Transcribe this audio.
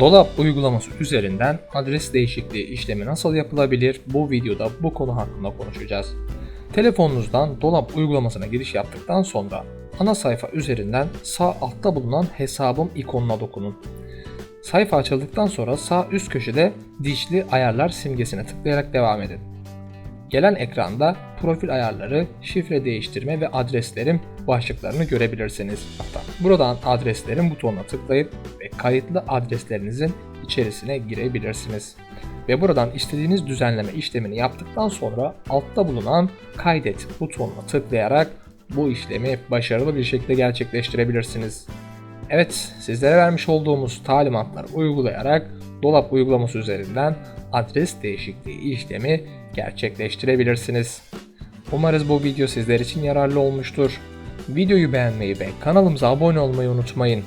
Dolap uygulaması üzerinden adres değişikliği işlemi nasıl yapılabilir? Bu videoda bu konu hakkında konuşacağız. Telefonunuzdan dolap uygulamasına giriş yaptıktan sonra ana sayfa üzerinden sağ altta bulunan hesabım ikonuna dokunun. Sayfa açıldıktan sonra sağ üst köşede dişli ayarlar simgesine tıklayarak devam edin. Gelen ekranda profil ayarları, şifre değiştirme ve adreslerim başlıklarını görebilirsiniz. Hatta buradan adreslerim butonuna tıklayıp ve kayıtlı adreslerinizin içerisine girebilirsiniz. Ve buradan istediğiniz düzenleme işlemini yaptıktan sonra altta bulunan kaydet butonuna tıklayarak bu işlemi başarılı bir şekilde gerçekleştirebilirsiniz. Evet, sizlere vermiş olduğumuz talimatları uygulayarak dolap uygulaması üzerinden adres değişikliği işlemi gerçekleştirebilirsiniz. Umarız bu video sizler için yararlı olmuştur. Videoyu beğenmeyi ve kanalımıza abone olmayı unutmayın.